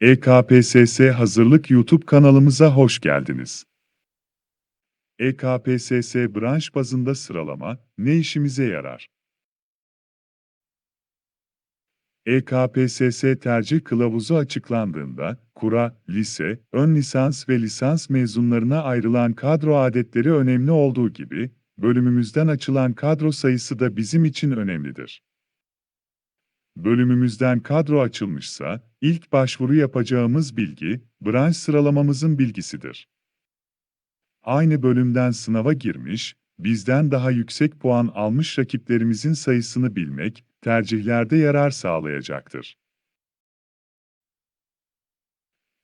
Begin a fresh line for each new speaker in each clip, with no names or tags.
EKPSS Hazırlık YouTube kanalımıza hoş geldiniz. EKPSS branş bazında sıralama ne işimize yarar? EKPSS tercih kılavuzu açıklandığında, kura, lise, ön lisans ve lisans mezunlarına ayrılan kadro adetleri önemli olduğu gibi, bölümümüzden açılan kadro sayısı da bizim için önemlidir. Bölümümüzden kadro açılmışsa, ilk başvuru yapacağımız bilgi, branş sıralamamızın bilgisidir. Aynı bölümden sınava girmiş, bizden daha yüksek puan almış rakiplerimizin sayısını bilmek, tercihlerde yarar sağlayacaktır.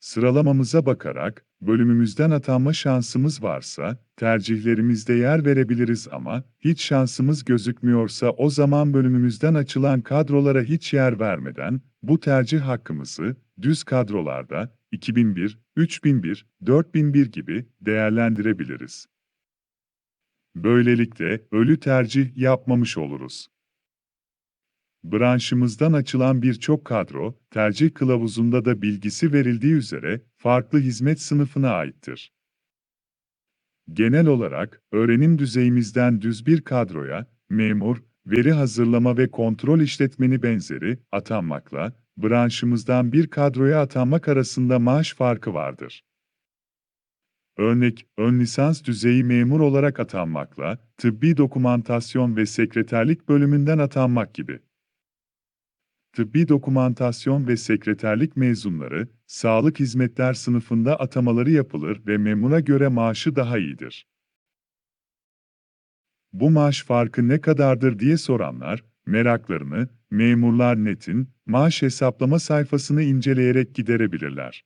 Sıralamamıza bakarak, bölümümüzden atanma şansımız varsa, tercihlerimizde yer verebiliriz ama, hiç şansımız gözükmüyorsa o zaman bölümümüzden açılan kadrolara hiç yer vermeden, bu tercih hakkımızı, düz kadrolarda, 2001, 3001, 4001 gibi değerlendirebiliriz. Böylelikle, ölü tercih yapmamış oluruz. Branşımızdan açılan birçok kadro, tercih kılavuzunda da bilgisi verildiği üzere, farklı hizmet sınıfına aittir. Genel olarak, öğrenim düzeyimizden düz bir kadroya, memur, veri hazırlama ve kontrol işletmeni benzeri atanmakla, branşımızdan bir kadroya atanmak arasında maaş farkı vardır. Örnek, ön lisans düzeyi memur olarak atanmakla, tıbbi dokumantasyon ve sekreterlik bölümünden atanmak gibi. Tıbbi dokumantasyon ve sekreterlik mezunları, sağlık hizmetler sınıfında atamaları yapılır ve memura göre maaşı daha iyidir. Bu maaş farkı ne kadardır diye soranlar, meraklarını, Memurlar Net'in maaş hesaplama sayfasını inceleyerek giderebilirler.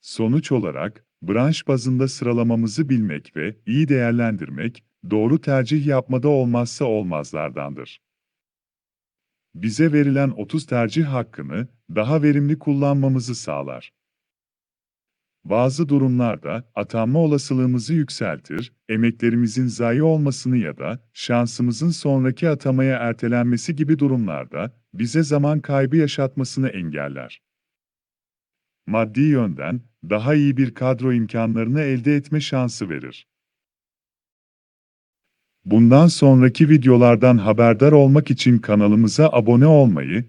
Sonuç olarak, branş bazında sıralamamızı bilmek ve iyi değerlendirmek, doğru tercih yapmada olmazsa olmazlardandır. Bize verilen 30 tercih hakkını daha verimli kullanmamızı sağlar. Bazı durumlarda atanma olasılığımızı yükseltir, emeklerimizin zayi olmasını ya da şansımızın sonraki atamaya ertelenmesi gibi durumlarda bize zaman kaybı yaşatmasını engeller. Maddi yönden daha iyi bir kadro imkanlarını elde etme şansı verir. Bundan sonraki videolardan haberdar olmak için kanalımıza abone olmayı,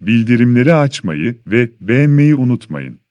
bildirimleri açmayı ve beğenmeyi unutmayın.